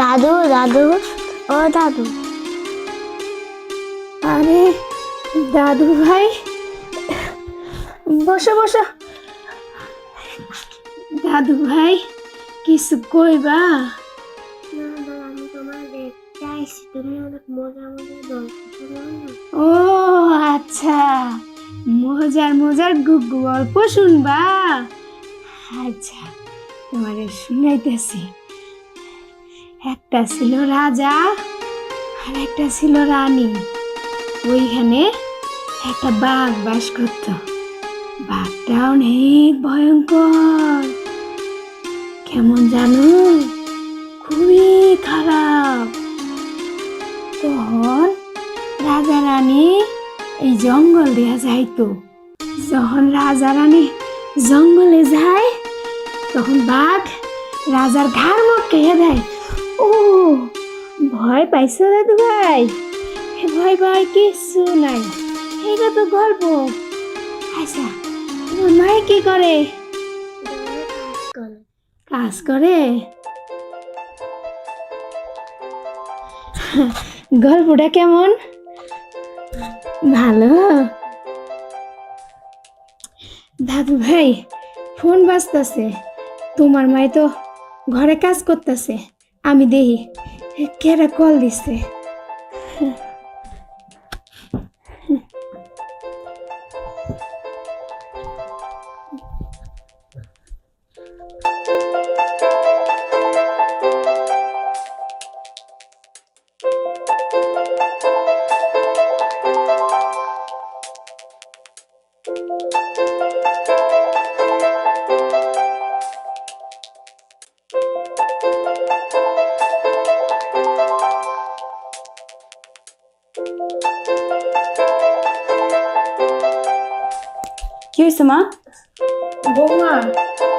দাদু দাদু ও দাদু। আরে দাদু ভাই বসো বসো। দাদু ভাই কিছু কইবা? ও আচ্ছা। মজার মজার গল্প শুনবা। আচ্ছা তোমারে শুনাইতেছি। একটা ছিল রাজা আর একটা ছিল রানী। ওইখানে একটা বাঘ বাস করত। বাঘটা অনেক ভয়ঙ্কর। কেমন জানো? খুবই খারাপ। তখন রাজা রানী এই জঙ্গল দেয়া যাইতো। যখন রাজা রানী জঙ্গলে যায়, তখন বাঘ রাজার ঘাড় মুখ খেয়ে দেয়। ও ভয় পাইছো দাদু ভাই? ভয় ভয় কিছু নাই। এটা তো গল্প। আচ্ছা তোমার মায়ে কি করে? কাজ করে? গল্পটা কেমন? ভালো। দাদু ভাই, ফোন বাজতেছে। তোমার মাই তো ঘরে কাজ করতেছে। আমি দেখি কেরা কল দিচ্ছে কি হয়েছে মা? বৌমা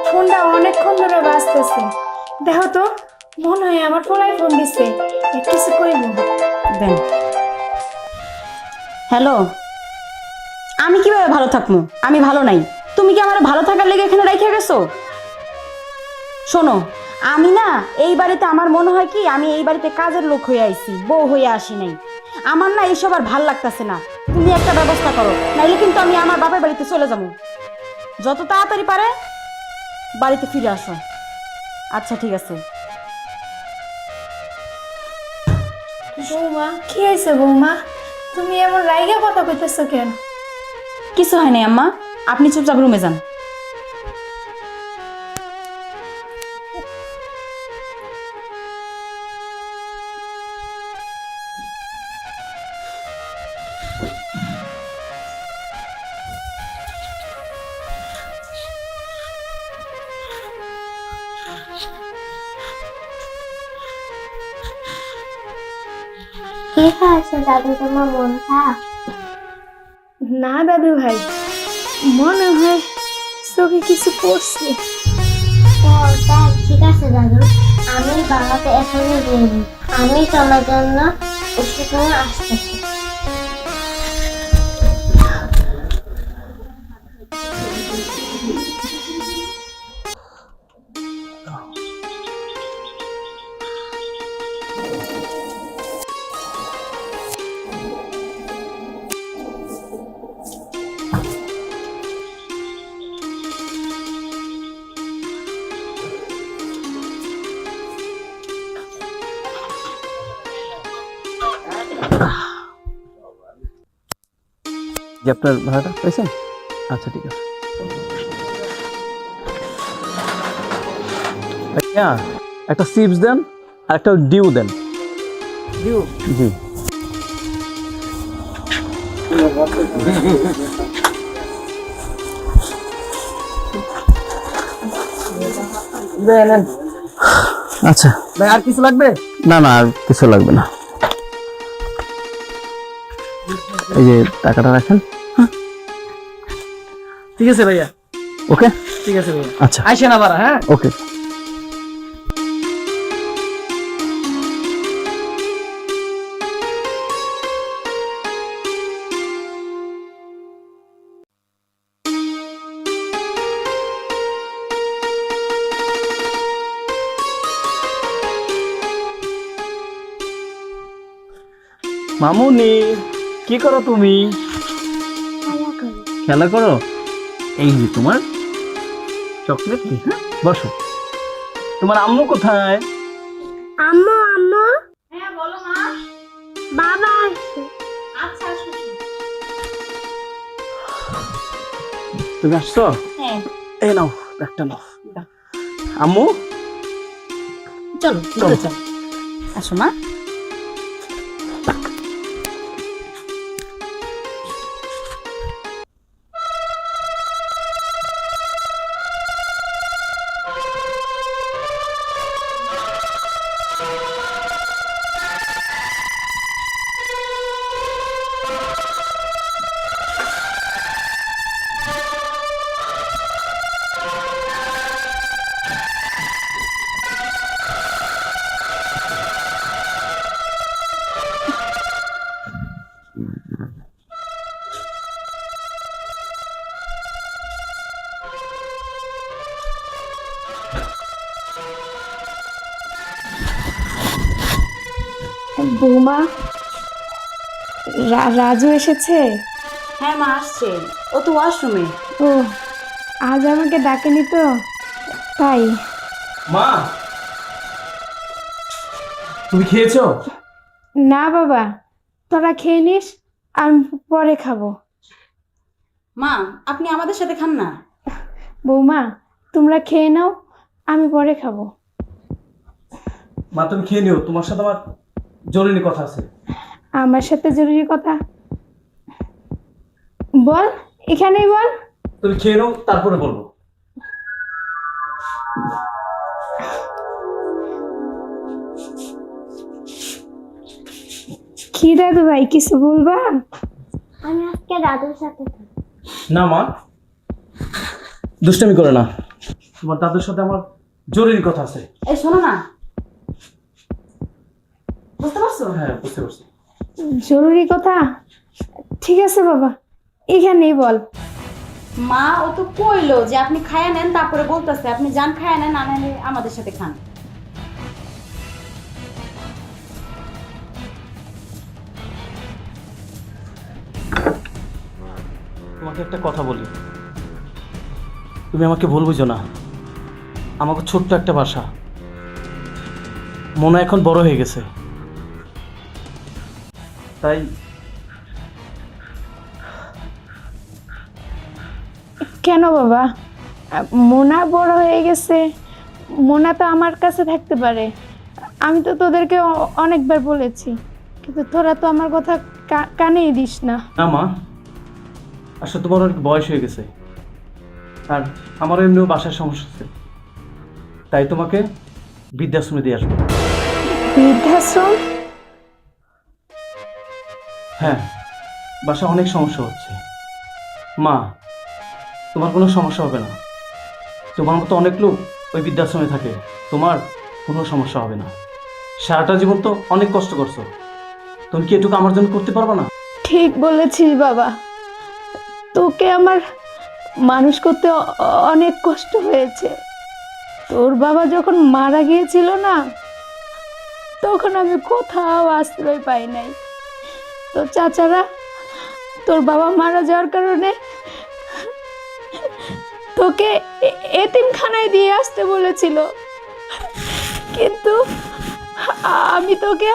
ফোনটা অনেকক্ষণ ধরে বাজতেছে। দেখো তো মনে হয় আমার ফোন দিচ্ছে কিছু কইব? দেন। হ্যালো আমি কীভাবে ভালো থাকব? আমি ভালো নাই। তুমি কি আমার ভালো থাকার লেগে এখানে রেখে গেছো? শোনো আমি না এই বাড়িতে আমার মনে হয় কি আমি এই বাড়িতে কাজের লোক হয়ে আইছি বউ হয়ে আসি নাই। আমার না এইসব আর ভালো লাগতেছে না। তুমি একটা ব্যবস্থা করো নাইলে কিন্তু আমি আমার বাপের বাড়িতে চলে যাব। যত তাড়াতাড়ি পারে বাড়িতে ফিরে আসো। আচ্ছা ঠিক আছে। বৌমা কি হয়েছে বৌমা? তুমি এমন রাইগা কথা কইতেছো কেন? কিছু হয় নাই আম্মা। আপনি চুপচাপ রুমে যান। কি হয়েছে দাদু তোমার মন খারাপ না দাদু ভাই মনে হয় চোখে কিছু পড়ছে ও ঠিক আছে দাদু। আমি বাবাকে এখনই দিয়ে দিই। আমি তোমার জন্য ওষুধ নিয়ে আসতেছি। আপনার ভাড়াটা পেয়েছেন? আচ্ছা ঠিক আছে। ভাইয়া একটা চিপস দেন আর একটা ডিউ দেন। ডিউ? জি। আচ্ছা। ভাই আর কিছু লাগবে? না না আর কিছু লাগবে না। এই যে টাকাটা রাখেন। ঠিক আছে ভাইয়া। ওকে? ঠিক আছে ভাইয়া। আচ্ছা। আইসেন আবার হ্যাঁ? ওকে। মামুনি কি করো তুমি? খেলা করি খেলা করো? এই যে তোমার চকলেট কি হ্যাঁ? বসো। তোমার আম্মু কোথায়? আম্মু আম্মু। হ্যাঁ বলো মা। বাবা আসছে। আচ্ছা তুমি আসছো? হ্যাঁ। এই নাও একটা নাও। আম্মু? চলো চলো। চলো। আসো মা। বৌমা রাজু এসেছে? হ্যাঁ মা আসছে। ও তো ওয়াশরুমে। ও আজ আমাকে ডাকেনি তো তাই। মা তুমি খেয়েছো? না বাবা তোরা খেয়ে নিস আমি পরে খাব। মা আপনি আমাদের সাথে খান না। বৌমা তোমরা খেয়ে নাও আমি পরে খাব। মা তুমি খেয়ে নিও তোমার সাথে আমার জরুরি কথা আছে। আমার সাথে জরুরি কথা? বল এখানেই বল। তুমি খেয়ে নাও তারপরে বলব। কি দাদু ভাই কিছু বলবা? আমি আজকে দাদুর সাথে না মা দুষ্টামি করে না। তোমার দাদুর সাথে আমার জরুরি কথা আছে। এই শোনো না বুঝতে পারছ? হ্যাঁ বুঝতে পারছি। জরুরি কথা? ঠিক আছে বাবা এখানেই বল। মা ও তো কইলো যে আপনি খায়া নেন তারপরে বলতেছে আপনি যান খায়া নেন না নাহলে আমাদের সাথে খান। তোমাকে একটা কথা বলি। তুমি আমাকে ভুল বুঝো না। আমাকে ছোট্ট একটা বাসা। মনে এখন বড় হয়ে গেছে। তাই কেন বাবা? মোনা বড় হয়ে গেছে। মোনা তো আমার কাছে থাকতে পারে। আমি তো তোদেরকে অনেকবার বলেছি। কিন্তু তোরা তো আমার কথা কানেই দিস না। না মা। আসলে তোমার অনেক বয়স হয়ে গেছে। আর আমারও এমনিও বাসার সমস্যা আছে তাই তোমাকে বৃদ্ধাশ্রমে দিয়ে আসব। বৃদ্ধাশ্রম? হ্যাঁ বাসা অনেক সমস্যা হচ্ছে। মা, তোমার কোনো সমস্যা হবে না। তোমার মতো অনেক লোক ওই বৃদ্ধাশ্রমে থাকে, তোমার কোনো সমস্যা হবে না। সারাটা জীবন তো অনেক কষ্ট করছ। তুমি কি এটুকু আমার জন্য করতে পারব না? ঠিক বলেছিস বাবা। তোকে আমার মানুষ করতে অনেক কষ্ট হয়েছে। তোর বাবা যখন মারা গিয়েছিল না, তখন আমি কোথাও আশ্রয় পাই নাই। তো চাচারা, তোর বাবা মারা যাওয়ার কারণে তোকে এতিমখানায় দিয়ে আসতে বলেছিল। কিন্তু আমি তোকে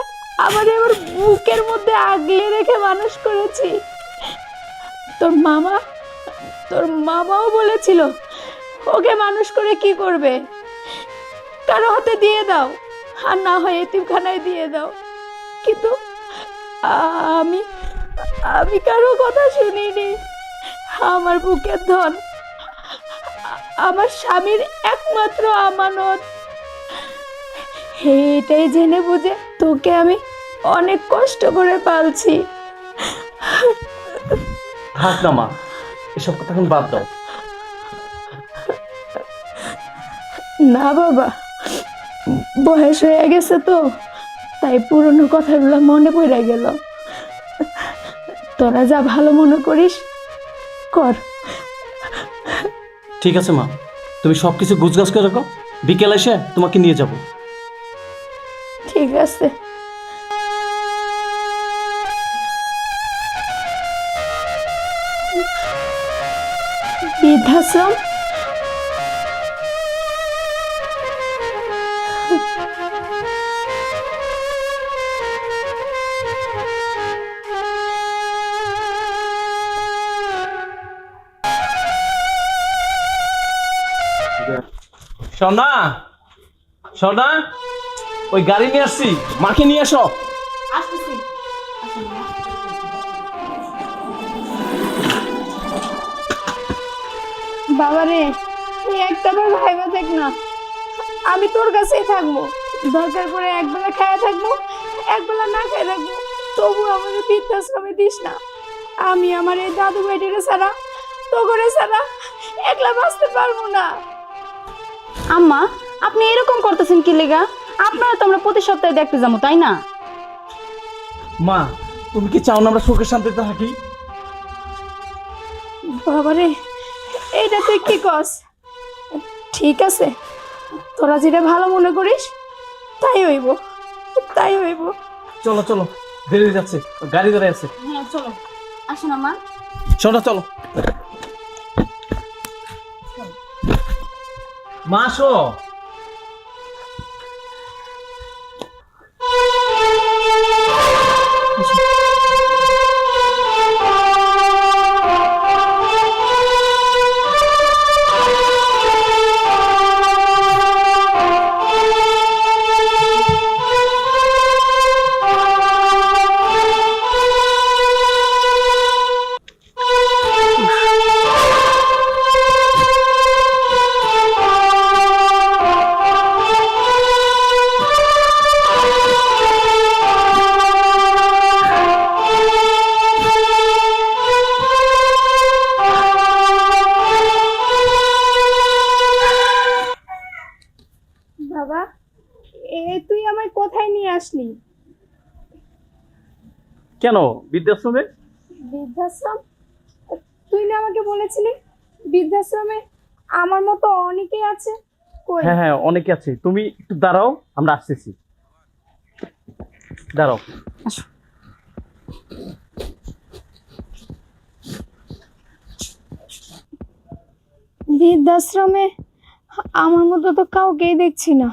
আমার আমার বুকের মধ্যে আগলে রেখে মানুষ করেছি। তোর মামা, তোর মামাও বলেছিল, ওকে মানুষ করে কি করবে? কারও হাতে দিয়ে দাও, আর না হয় এতিমখানায় দিয়ে দাও। কিন্তু আমি আমি কারও কথা শুনিনি। আমার বুকের ধন আমার স্বামীর একমাত্র আমানত। এটাই জেনে বুঝে তোকে আমি অনেক কষ্ট করে পালছি। থাক না মা এসব কথা এখন বাদ দাও। না বাবা বয়স হয়ে গেছে তো। তাই পুরনো কথাগুলো মনে পড়ে গেল। তোরা যা ভালো মনে করিস কর। ঠিক আছে মা তুমি সবকিছু গুছগাছ করে রাখো। বিকেল এসে তোমাকে নিয়ে যাব। ঠিক আছে। বৃদ্ধাশ্রম? সোনা সোনা ওই গাড়ি নিয়ে আসছি মাকে নিয়ে এসো বাবারে তুই একটা বার ভাইবা দেখ না। আমি তোর কাছেই থাকব। দরকার করে একবেলা খায় থাকব একবেলা না খায় থাকব। তবু আমাদের বৃদ্ধাশ্রমে দিস না। আমি আমার এই দাদু বেটিরে ছাড়া তো করে ছাড়া একলা বাঁচতে পারব না। আম্মা আপনি এরকম করতেছেন কি লেগা? আপনারা তো আমরা প্রতি সপ্তাহে দেখতে যাব তাই না? মা তুমি কি চাও না আমরা সুখে শান্তিতে থাকি? বাবারে এইটা তুই কি কস? ঠিক আছে তোরা যেটা ভালো মনে করিস তাই হইব তাই হইব। চলো চলো দেরি হয়ে যাচ্ছে গাড়ি ধরে আছে। হ্যাঁ চলো। আসুন আম্মা। চলো চলো। মা আসো আসলি। কেন? বৃদ্ধাশ্রমে? বৃদ্ধাশ্রম? তুই না আমাকে বলেছিলি? বৃদ্ধাশ্রমে আমার মতো অনেকেই আছে? কই? হ্যাঁ হ্যাঁ অনেকে আছে। তুমি একটু দাঁড়াও আমরা আসতেছি। দাঁড়াও। বৃদ্ধাশ্রমে আমার মতো তো কাউকেই দেখছি না।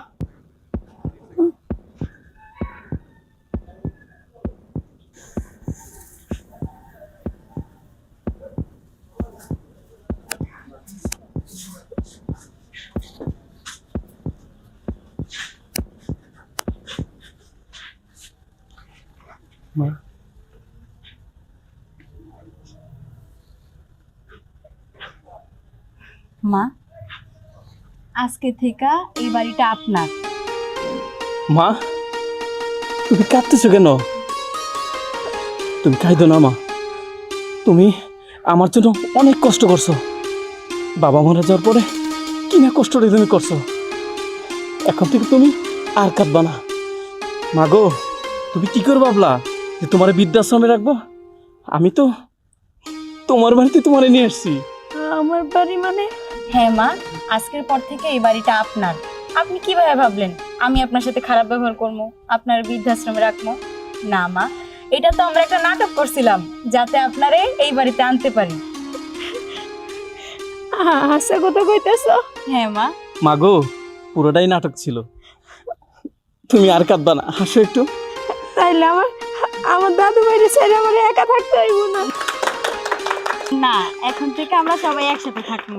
মা মা আজকে থেকে এই বাড়িটা আপনার। মা তুমি কাঁদতেছো কেন? তুমি কাঁদো না মা। তুমি আমার জন্য অনেক কষ্ট করছ। বাবা মারা যাওয়ার পরে কি না কষ্টটা তুমি করছ। এখন থেকে তুমি আর কাঁদবা না। মা গো তুমি কি করে ভাবলা? যে তোমার বৃদ্ধাশ্রমে রাখব? আমি তো তোমার বাড়িতে তোমারে নিয়ে এসছি আমার বাড়ি মানে? হ্যাঁ মা আজকের পর থেকে এই বাড়িটা আপনার। আপনি কীভাবে ভাবলেন? আমি আপনার সাথে খারাপ ব্যবহার করব আপনার বৃদ্ধাশ্রমে রাখব? না মা এটা তো আমরা একটা নাটক করছিলাম যাতে আপনারে এই বাড়িতে আনতে পারি। আশা কথা কইতেছ? হ্যাঁ মা। মা গো পুরোটাই নাটক ছিল। তুমি আর কাঁদবা না হাসো একটু। তাইলে আমার আমার দাদু বাইরে ছেড়ে আমার একা থাকতে হইব না। না, এখন থেকে আমরা সবাই একসাথে থাকব।